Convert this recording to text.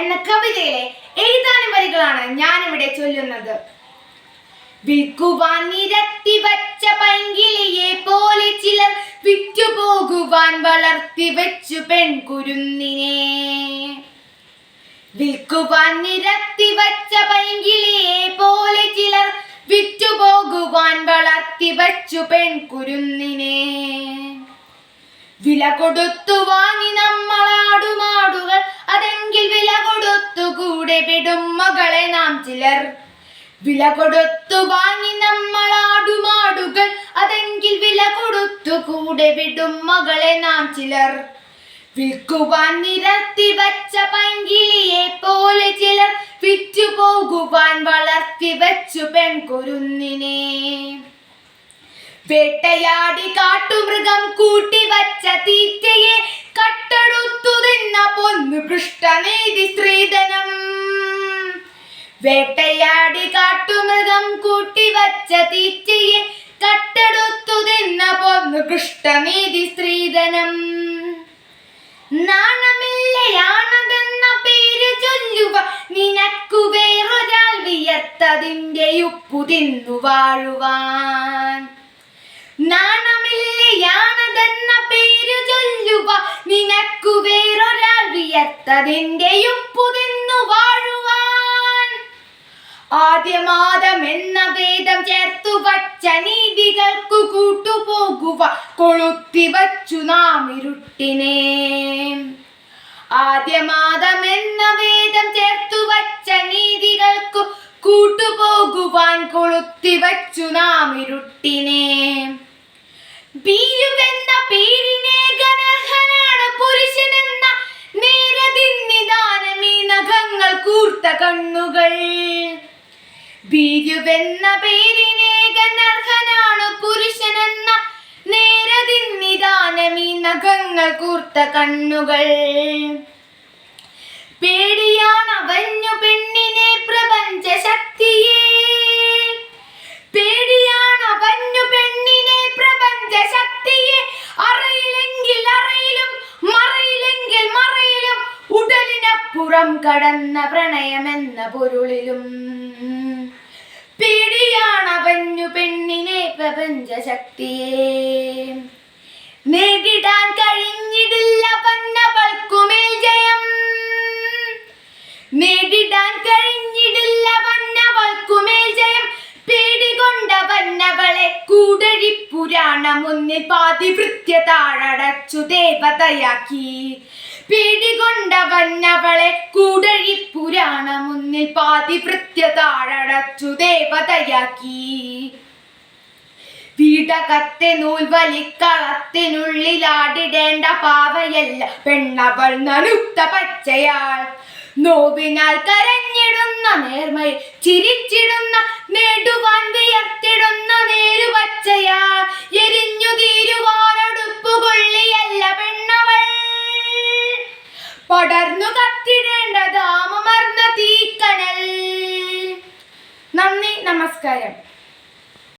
എന്ന കവിതയിലെ ഏതാനും വരികളാണ് ഞാനിവിടെ ചൊല്ലുന്നത്. വിൽക്കുവാൻ നിരത്തി വച്ച പൈങ്കിളിയെ പോലെ ചിലർ വിറ്റുപോകുവാൻ വളർത്തി വെച്ചു പെൺകുരുന്നിനെ. വിൽക്കുവാൻ നിരത്തി വച്ച പൈങ്കിളിയെ പോലെ ചിലർ വിറ്റുപോകുവാൻ വളർത്തി വച്ചു പെൺകുരുന്നിനെ. വില കൊടുത്തു വാങ്ങി നമ്മളാടുമാടുകൾ അതെങ്കിൽ വില കൊടുത്തു കൂടെ വിടും മകളെ നാം ചിലർ. വില കൊടുത്തു വാങ്ങി നമ്മൾ ആടുമാടുകൾ. അതെങ്കിൽ വില കൊടുത്തു കൂടെ വിടും മകളെ നാം ചിലർ. വിൽക്കുവാൻ നിരത്തി വച്ച പൈങ്കിളിയെ പോലെ ചിലർ. വിറ്റു പോകുവാൻ വളർത്തി വച്ചു പെൺകുരുന്നിനെ. വേട്ടയാടി കാട്ടുമൃഗം കൂട്ടി വച്ച തീറ്റയെ തിന്ന പൊന്നു കൃഷ്ണനീതി സ്ത്രീധനം. വേട്ടയാടി കാട്ടുമൃഗം കൂട്ടി വച്ച തീറ്റയെ കട്ടെടുത്തു തിന്ന പൊന്നു കൃഷ്ണനീതി സ്ത്രീധനം. നാണമില്ലയാണതെന്ന പേര് ചൊല്ലുക നിനക്കു വേറൊരാൾ വിയർത്തതിന്റെ ഉപ്പു തിന്നു വാഴുവാൻ. നാണമില്ലയാണതെന്ന പേര് ചൊല്ലുക നിനക്കു വേറൊരാൾ വിയർത്തതിന്റെ ഉപ്പു തിന്നു വാഴുവാൻ. ആദ്യമാദം എന്ന വേദം ചേർത്തു വച്ച നീതികൾക്കു കൂട്ടുപോകുക കൊളുത്തി വച്ചു നാം ഇരുട്ടിനെ. ആദ്യമാദം എന്ന വേദം ചേർത്തു വച്ച കൂട്ടുപോകുവാൻ കൊളുത്തി വച്ചു നാം ഇരുട്ടിനെ. കൂർത്ത കണ്ണുകൾ. ബീരുവെന്ന പേരിനെ ഗണർഹനാണ് പുരുഷനെന്ന നേരതിന്നിദാനമീ നഖങ്ങൾ കൂർത്ത കണ്ണുകൾ. ഉടലിനപ്പുറം കടന്ന പ്രണയമെന്ന പൊരുളിലും പേടിയാണവഞ്ഞു പെണ്ണിനെ പ്രപഞ്ച ശക്തിയെ നേടിടാൻ കഴിഞ്ഞിടില്ല പന്നവൾക്കുമേൽ ജയം. നേടിടാൻ കഴിഞ്ഞിടില്ല പന്നവൾക്കുമേൽ ജയം. പേടികൊണ്ട വന്നവളെ കൂടഴി മുന്നിൽ പാതിവൃത്യ താഴടച്ചു ദേവതയാക്കി. പേടികൊണ്ട വന്നവളെ കൂടഴി പുരാണ മുന്നിൽ പാതിവൃത്യ താഴടച്ചു ദേവതയാക്കി. വീടകത്തെ നൂൽവലിക്കളത്തിനുള്ളിലാടിടേണ്ട പാവയല്ല പെണ്ണവൾ നനുത്ത പച്ചയാൾ. നോവിനാൽ കരഞ്ഞിടുന്ന നേർമയിൽ ചിരിച്ചിടുന്ന നേടുവാൻ വിയർത്തിടുന്ന നേരുപച്ചയാൾ. there.